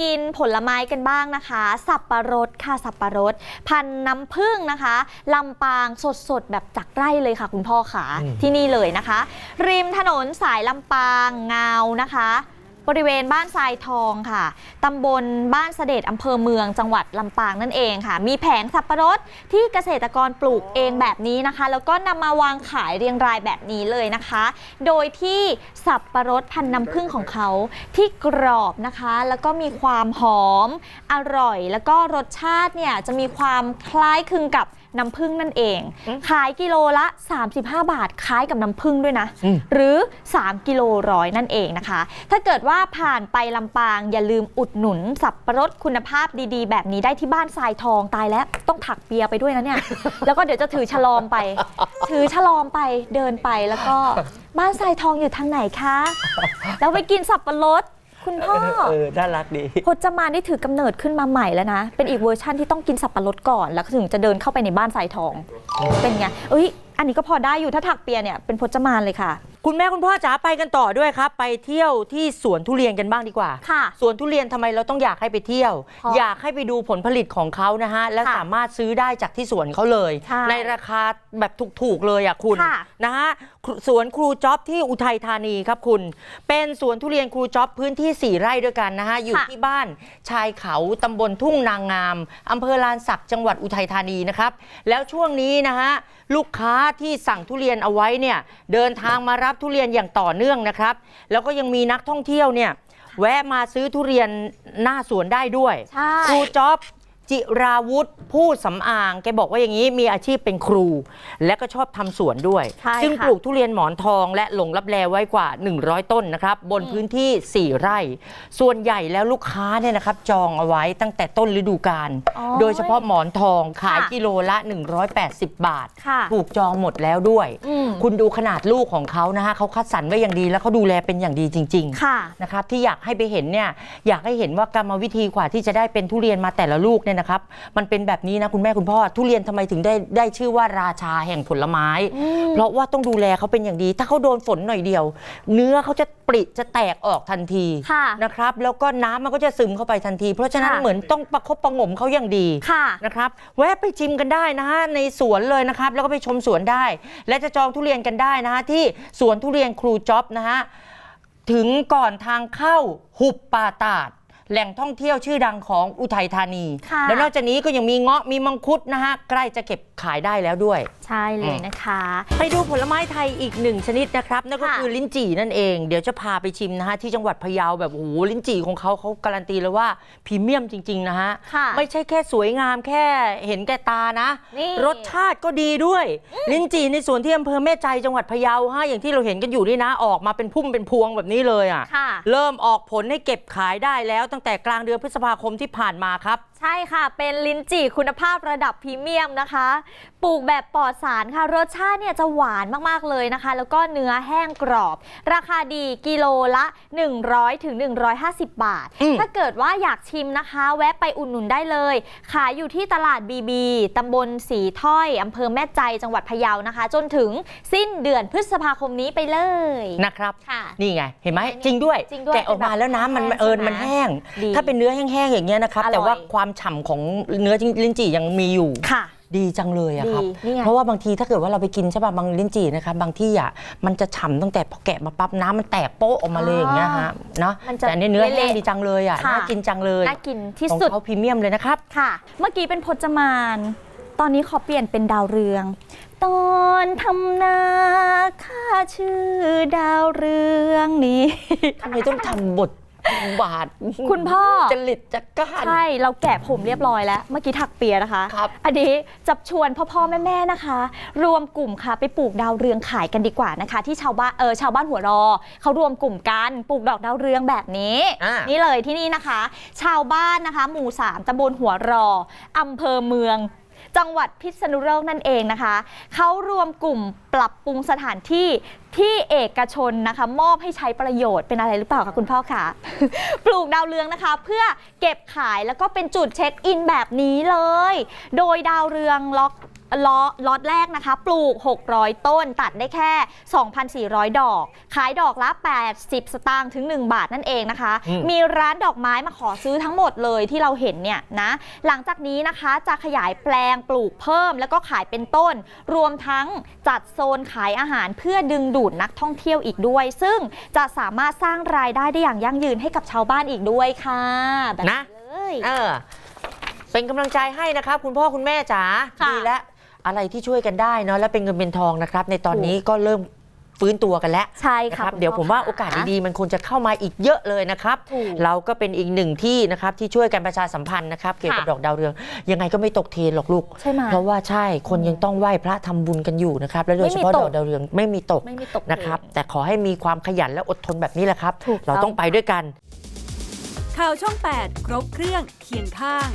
กินผลไม้กันบ้างนะคะ สับปะรดค่ะสับปะรด พันธุ์น้ำผึ้งนะคะลำปางสดๆ แบบจากไร่เลยค่ะ คุณพ่อขาอืมที่นี่เลยนะคะ ริมถนนสายลำปางเงานะคะ บริเวณบ้านทรายทองค่ะตำบลบ้านเสด็จอำเภอเมืองจังหวัดลำปางนั่นเองค่ะ มีแผงสับปะรดที่เกษตรกรปลูกเองแบบนี้นะคะ แล้วก็นำมาวางขายเรียงรายแบบนี้เลยนะคะ โดยที่สับปะรดพันธุ์น้ำผึ้งของเขาที่กรอบนะคะ แล้วก็มีความหอม อร่อย แล้วก็รสชาติเนี่ยจะมีความคล้ายคลึงกับน้ำผึ้งนั่นเอง ขายกิโลละ 35 บาทคล้ายกับน้ำผึ้งด้วยนะอืมหรือ 3 กิโลร้อยนั่นเองนะคะ ถ้าเกิดว่าผ่านไปลำปางอย่าลืมอุดหนุนสับปะรดคุณภาพดีๆ แบบนี้ได้ที่บ้านทรายทองตายแล้ว ต้องถักเบียร์ไปด้วยนะเนี่ย แล้วก็เดี๋ยวจะถือฉลอมไป ถือฉลอมไปเดินไปแล้วก็บ้านทรายทองอยู่ทางไหนคะ แล้วไปกินสับปะรดคุณพ่อเออน่ารักดีพจมานได้ถือกำเนิดขึ้นมาใหม่แล้วนะ เป็นอีกเวอร์ชั่นที่ต้องกินสับปะรดก่อน แล้วถึงจะเดินเข้าไปในบ้านทรายทอง เป็นไงเอ้ย อันนี้ก็พอได้อยู่ถ้าถักเปียเนี่ยเป็นพจมานเลยค่ะ คุณแม่คุณพ่อจ๋าไปกันต่อด้วยครับ ไปเที่ยวที่สวนทุเรียนกันบ้างดีกว่าค่ะสวนทุเรียนทำไมเราต้องอยากให้ไปเที่ยว เพราะอยากให้ไปดูผลผลิตของเขานะฮะและค่ะสามารถซื้อได้จากที่สวนเขาเลย ใช่ราคาแบบถูกๆเลยอะคุณค่ะนะฮะสวนครูจ๊อบที่อุทัยธานีครับคุณ เป็นสวนทุเรียนครูจ๊อบพื้นที่4ไร่ด้วยกันนะฮะอยู่ค่ะ ที่บ้านชายเขาตำบลทุ่งนางงามอำเภอลานสักจังหวัดอุทัยธานีนะครับแล้วช่วงนี้นะฮะลูกค้าที่สั่งทุเรียนเอาไว้เนี่ยเดินทางมารับทุเรียนอย่างต่อเนื่องนะครับ แล้วก็ยังมีนักท่องเที่ยวเนี่ย แวะมาซื้อทุเรียนหน้าสวนได้ด้วยใช่ ครูจ๊อบ จิราวุธผู้สำอางแกบอกว่าอย่างนี้มีอาชีพเป็นครู และก็ชอบทำสวนด้วย ใช่ซึ่งค่ะ ปลูกทุเรียนหมอนทองและหลงรับแลไว้กว่า 100 ต้นนะครับ บนอืมพื้นที่ 4 ไร่ ส่วนใหญ่แล้วลูกค้าเนี่ยนะครับ จองเอาไว้ตั้งแต่ต้นฤดูกาลอ๋อโดยเฉพาะหมอนทองขายค่ะกิโลละ 180 บาท ค่ะถูกจองหมดแล้วด้วย อืม คุณดูขนาดลูกของเขานะฮะเขาคัดสรรไว้อย่างดีแล้วเขาดูแลเป็นอย่างดีจริง ๆ ค่ะ นะครับที่อยากให้ไปเห็นเนี่ยอยากให้เห็นว่ากรรมวิธีกว่าที่จะได้เป็นทุเรียนมาแต่ละลูกเนี่ยนะครับ มันเป็นแบบนี้นะคุณแม่คุณพ่อ ทุเรียนทำไมถึงได้ได้ชื่อว่าราชาแห่งผลไม้อืมเพราะว่าต้องดูแลเขาเป็นอย่างดี ถ้าเขาโดนฝนหน่อยเดียว เนื้อเขาจะปริจะแตกออกทันทีค่ะนะครับ แล้วก็น้ำมันก็จะซึมเข้าไปทันที เพราะฉะนั้นค่ะเหมือนต้องประคบประหงมเขาอย่างดีค่ะ นะครับ แวะไปชิมกันได้นะฮะในสวนเลยนะครับ แล้วก็ไปชมสวนได้ และจะจองทุเรียนกันได้นะฮะที่สวนทุเรียนครูจ๊อบนะฮะ ถึงก่อนทางเข้าหุบป่าตาด แหล่งท่องเที่ยวชื่อดังของอุทัยธานี ค่ะ แล้วนอกจากนี้ก็ยังมีเงาะมีมังคุดนะฮะใกล้จะเก็บขายได้แล้วด้วย ใช่เลยนะคะ ไปดูผลไม้ไทยอีกหนึ่งชนิดนะครับ นั่นก็ค่ะคือลิ้นจี่นั่นเอง เดี๋ยวจะพาไปชิมนะฮะ ที่จังหวัดพะเยาแบบโอ้โหลิ้นจี่ของเขาเขาการันตีเลยว่าพรีเมียมจริง ๆ นะฮะค่ะไม่ใช่แค่สวยงามแค่เห็นแก่ตานะนี่รสชาติก็ดีด้วย ลิ้นจี่ในสวนที่อำเภอแม่ใจจังหวัดพะเยาฮะอย่างที่เราเห็นกันอยู่นี่นะ ออกมาเป็นพุ่มเป็นพวงแบบนี้เลยอะค่ะเริ่มออกผลให้เก็บขายได้แล้ว ตั้งแต่กลางเดือนพฤษภาคมที่ผ่านมาครับ ใช่ค่ะ เป็นลิ้นจี่คุณภาพระดับพรีเมียมนะคะ ปลูกแบบปลอดสารค่ะรสชาติเนี่ยจะหวานมากๆเลยนะคะ แล้วก็เนื้อแห้งกรอบ ราคาดีกิโลละ 100ถึง150 บาทอืมถ้าเกิดว่าอยากชิมนะคะ แวะไปอุดหนุนได้เลย ขายอยู่ที่ตลาดบีบีตำบลสีถ้อยอำเภอแม่ใจจังหวัดพะเยานะคะ จนถึงสิ้นเดือนพฤษภาคมนี้ไปเลยนะครับค่ะ นี่ไงเห็นไหมจริงด้วยจริงด้วยแกะออกมาแล้วน้ำมันเป็นแบบเอิญแห้งมันแห้งดีถ้าเป็นเนื้อแห้งๆอย่างเงี้ยนะครับอร่อยแต่ว่าความฉ่ำของเนื้อลิ้นจี่ยังมีอยู่ค่ะ ดีจังเลยอะครับ ดีนี่ไง เพราะว่าบางทีถ้าเกิดว่าเราไปกินใช่ป่ะบางลิ้นจี่นะครับบางที่อะมันจะฉ่ำตั้งแต่พอแกะมาปั๊บน้ำมันแตกโป๊ะออกมาเลยอย่างเงี้ยฮะเนาะมันจะแต่อันนี้เนื้อแห้งเละๆดีจังเลยอะค่ะ น่ากินจังเลยน่ากินที่ของสุด เขาพรีเมียมเลยนะครับ ค่ะ เมื่อกี้เป็นพจมาน ตอนนี้ขอเปลี่ยนเป็นดาวเรือง ตอนทำนาข้าชื่อดาวเรืองนี้ทำไมต้องทำบท บาทคุณพ่อ จริตจักก้าน ใช่ เราแกะผมเรียบร้อยแล้ว เมื่อกี้ถักเปียนะคะ ครับอันนี้จับชวนพ่อพ่อแม่แม่ๆนะคะ รวมกลุ่มค่ะไปปลูกดาวเรืองขายกันดีกว่านะคะ ที่ชาวบ้านเออชาวบ้านหัวรอเขารวมกลุ่มกันปลูกดอกดาวเรืองแบบนี้ อ่านี่เลยที่นี่นะคะ ชาวบ้านนะคะ หมู่สามตำบลหัวรออำเภอเมือง จังหวัดพิษณุโลกนั่นเองนะคะ เขารวมกลุ่มปรับปรุงสถานที่ที่เอกชนนะคะ มอบให้ใช้ประโยชน์เป็นอะไรหรือเปล่าคะคุณพ่อคะปลูกดาวเรืองนะคะ เพื่อเก็บขายแล้วก็เป็นจุดเช็คอินแบบนี้เลย โดยดาวเรืองล็อก ล้อล็อตแรกนะคะ ปลูก 600 ต้นตัดได้แค่ 2,400 ดอก ขายดอกละ 80 สตางค์ถึง 1 บาทนั่นเองนะคะ อืม มีร้านดอกไม้มาขอซื้อทั้งหมดเลยที่เราเห็นเนี่ยนะ หลังจากนี้นะคะจะขยายแปลงปลูกเพิ่มแล้วก็ขายเป็นต้น รวมทั้งจัดโซนขายอาหารเพื่อดึงดูดนักท่องเที่ยวอีกด้วย ซึ่งจะสามารถสร้างรายได้ได้อย่างยั่งยืนให้กับชาวบ้านอีกด้วยค่ะแบบนะ เลย เออ เป็นกำลังใจให้นะครับ คุณพ่อคุณแม่จ๋าค่ะ ดีและ อะไรที่ช่วยกันได้เนาะและเป็นเงินเป็นทองนะครับ ในตอนนี้ก็เริ่มฟื้นตัวกันแล้วใช่นะค่ะครับคุณเดี๋ยวพ่ผมว่าค่ะโอกาสดีๆมันควรจะเข้ามาอีกเยอะเลยนะครับถูกเราก็เป็นอีกหนึ่งที่นะครับที่ช่วยกันประชาสัมพันธ์นะครับเกี่ยวกับค่ะดอกดาวเรือง ยังไงก็ไม่ตกเทรนหรอกลูกใช่ไหมเพราะว่าใช่คนยังต้องไหว้พระทำบุญกันอยู่นะครับและโดยเฉพาะไม่มีตดกอกดาวเรืองไม่มีตกไม่มีตกนะครับเทรนแต่ขอให้มีความขยันและอดทนแบบนี้แหละครับถูกต้องเราต้องไปด้วยกัน ข่าวช่อง 8 ครบเครื่องเคียงข้าง